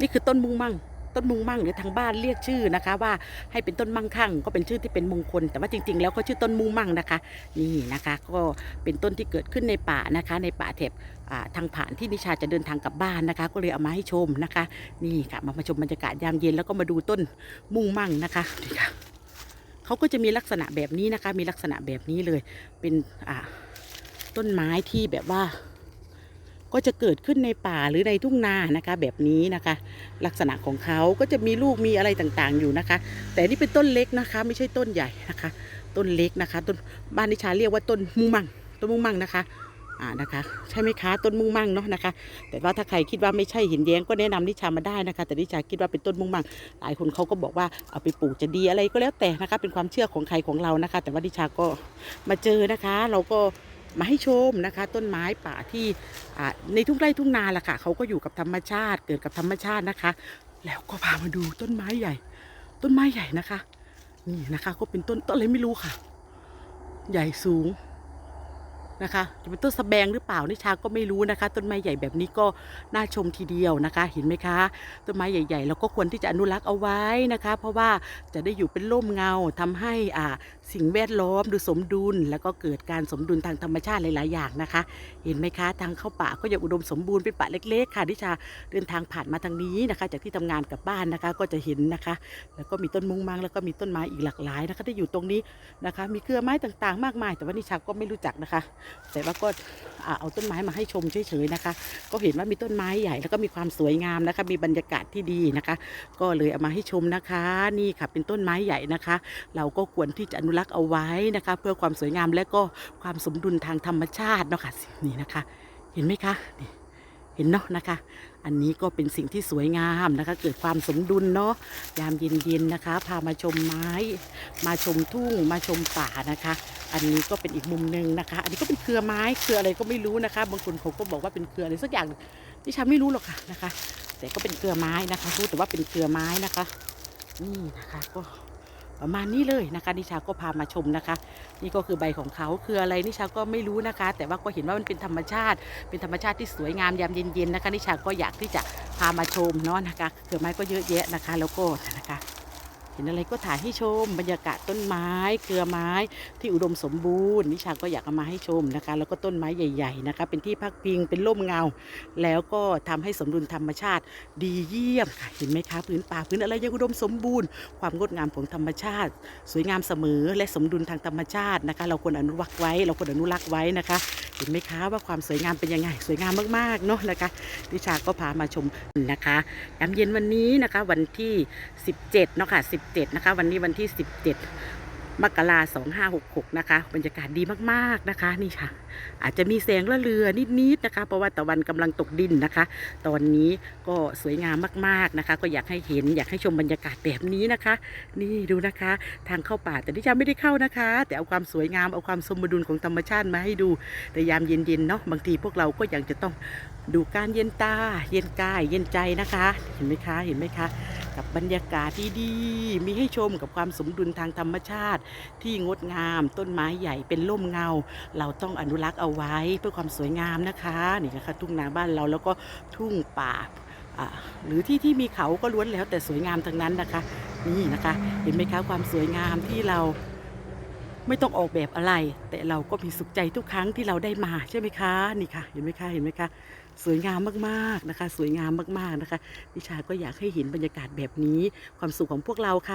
นี่คือต้นมุงมั่ง ต้นมุงมั่งหรือทางบ้านเรียกชื่อนะคะ ว่าให้เป็นต้นมั่งคั่ง ก็เป็นชื่อที่เป็นมงคล แต่ว่าจริง ๆ แล้วก็ชื่อต้นมุงมั่งนะคะ นี่นะคะ ก็เป็นต้นที่เกิดขึ้นในป่านะคะ ในป่าแถบทางผ่านที่นิชาจะเดินทางกลับบ้านนะคะ ก็เลยเอามาให้ชมนะคะ นี่ค่ะมามาชมบรรยากาศยามเย็นแล้วก็มาดูต้นมุงมั่งนะคะนี่ค่ะเขาก็จะมีลักษณะแบบนี้นะคะ มีลักษณะแบบนี้เลย เป็นต้นไม้ที่แบบว่า ก็จะเกิดขึ้นในป่าหรือในทุ่งนานะคะ แบบนี้นะคะ ลักษณะของเขาก็จะมีลูกมีอะไรต่างๆอยู่นะคะ แต่นี่เป็นต้นเล็กนะคะ ไม่ใช่ต้นใหญ่นะคะ ต้นเล็กนะคะต้นบ้านนิชาเรียกว่าต้นมุงมังต้นมุงมังนะคะอ่านะคะ ใช่ไหมคะต้นมุงมังเนาะนะคะ แต่ว่าถ้าใครคิดว่าไม่ใช่เห็นแย้งก็แนะนำนิชามาได้นะคะ แต่นิชาคิดว่าเป็นต้นมุงมังหลายคนเขาก็บอกว่าเอาไปปลูกจะดีอะไรก็แล้วแต่นะคะ เป็นความเชื่อของใครของเรานะคะ แต่ว่านิชาก็มาเจอนะคะ เราก็ มาให้ชมนะคะ ต้นไม้ป่าที่ในทุ่งไร่ทุ่งนาล่ะค่ะเขาก็อยู่กับธรรมชาติ เกิดกับธรรมชาตินะคะ แล้วก็พามาดูต้นไม้ใหญ่ ต้นไม้ใหญ่นะคะ นี่นะคะ ก็เป็นต้นต้นอะไรไม่รู้ค่ะ ใหญ่สูงนะคะจะเป็นต้นสะแบงหรือเปล่านิชาก็ไม่รู้นะคะ ต้นไม้ใหญ่แบบนี้ก็น่าชมทีเดียวนะคะ เห็นไหมคะ ต้นไม้ใหญ่ๆเราก็ควรที่จะอนุรักษ์เอาไว้นะคะ เพราะว่าจะได้อยู่เป็นร่มเงาทำให้อ่าสิ่งแวดล้อมดูสมดุล แล้วก็เกิดการสมดุลทางธรรมชาติหลาย ๆ อย่างนะคะ เห็นไหมคะทางเข้าป่าก็ยังอุดมสมบูรณ์เป็นป่าเล็ก ๆ ค่ะนิชาเดินทางผ่านมาทางนี้นะคะ จากที่ทำงานกลับบ้านนะคะ ก็จะเห็นนะคะ แล้วก็มีต้นมุงมังแล้วก็มีต้นไม้อีกหลากหลายนะคะ ที่อยู่ตรงนี้นะคะ มีเครือไม้ต่าง ๆ มากมาย แต่ว่านิชาก็ไม่รู้จักนะคะ แต่ว่าก็เอาต้นไม้มาให้ชมเฉย ๆ นะคะ ก็เห็นว่ามีต้นไม้ใหญ่แล้วก็มีความสวยงามนะคะ มีบรรยากาศที่ดีนะคะ ก็เลยเอามาให้ชมนะคะ นี่ค่ะเป็นต้นไม้ใหญ่นะคะ เราก็ควรที่จะอนุรักษ์เอาไว้นะคะ เพื่อความสวยงามและก็ความสมดุลทางธรรมชาติเนาะค่ะนี่นะคะ เห็นไหมคะนี่เห็นเนาะนะคะ อันนี้ก็เป็นสิ่งที่สวยงามนะคะ เกิดความสมดุลเนาะ ยามเย็นๆนะคะ พามาชมไม้ มาชมทุ่ง มาชมป่านะคะ อันนี้ก็เป็นอีกมุมหนึ่งนะคะ อันนี้ก็เป็นเครือไม้ เครืออะไรก็ไม่รู้นะคะ บางคนเขาก็บอกว่าเป็นเครืออะไรสักอย่างที่ฉันไม่รู้หรอกค่ะนะคะ แต่ก็เป็นเครือไม้นะคะ รู้แต่ว่าเป็นเครือไม้นะคะ นี่นะคะก็ ประมาณนี้เลยนะคะนิชาก็พามาชมนะคะ นี่ก็คือใบของเขาคืออะไรนิชาก็ไม่รู้นะคะ แต่ว่าก็เห็นว่ามันเป็นธรรมชาติ เป็นธรรมชาติที่สวยงามยามเย็นๆนะคะนิชาก็อยากที่จะพามาชมเนาะนะคะเครือไม้ก็เยอะแยะนะคะ แล้วก็นะคะ เห็นอะไรก็ถ่ายให้ชม บรรยากาศต้นไม้เครือไม้ที่อุดมสมบูรณ์ นิชาก็อยากเอามาให้ชมนะคะ แล้วก็ต้นไม้ใหญ่ ๆ นะคะ เป็นที่พักพิงเป็นร่มเงา แล้วก็ทำให้สมดุลธรรมชาติดีเยี่ยมค่ะเห็นไหมคะพื้นป่าพื้นอะไรยังอุดมสมบูรณ์ ความงดงามของธรรมชาติ สวยงามเสมอและสมดุลทางธรรมชาตินะคะ เราควรอนุรักษ์ไว้ เราควรอนุรักษ์ไว้นะคะ เห็นไหมคะว่าความสวยงามเป็นยังไง สวยงามมากๆเนาะนะคะนิชาก็พามาชมนะคะยามเย็นวันนี้นะคะ วันที่ 17เนาะค่ะ17 นะคะ วันนี้วันที่ 17 มกราสองห้าหกหกนะคะ บรรยากาศดีมากๆนะคะ นี่ค่ะ อาจจะมีแสงละเรือนิดๆนะคะ เพราะว่าตะวันกำลังตกดินนะคะ ตอนนี้ก็สวยงามมากๆนะคะ ก็อยากให้เห็นอยากให้ชมบรรยากาศแบบนี้นะคะ นี่ดูนะคะ ทางเข้าป่าแต่ที่จะไม่ได้เข้านะคะ แต่เอาความสวยงามเอาความสมดุลของธรรมชาติมาให้ดูในยามเย็นๆเนาะบางทีพวกเราก็ยังจะต้องดูการเย็นตา เย็นกาย เย็นใจนะคะ เห็นไหมคะ เห็นไหมคะ กับบรรยากาศที่ดี มีให้ชมกับความสมดุลทางธรรมชาติ ที่งดงาม ต้นไม้ใหญ่เป็นร่มเงา เราต้องอนุรักษ์เอาไว้เพื่อความสวยงามนะคะนี่นะคะทุ่งนาบ้านเราแล้วก็ทุ่งป่าอ่าหรือที่ที่มีเขาก็ล้วนแล้วแต่สวยงามทั้งนั้นนะคะ นี่นะคะ เห็นไหมคะความสวยงามที่เรา ไม่ต้องออกแบบอะไร แต่เราก็มีสุขใจทุกครั้งที่เราได้มาใช่ไหมคะนี่ค่ะ เห็นไหมคะเห็นไหมคะสวยงามมากๆนะคะ สวยงามมากๆนะคะดิชาก็อยากให้เห็นบรรยากาศแบบนี้ความสุขของพวกเราค่ะ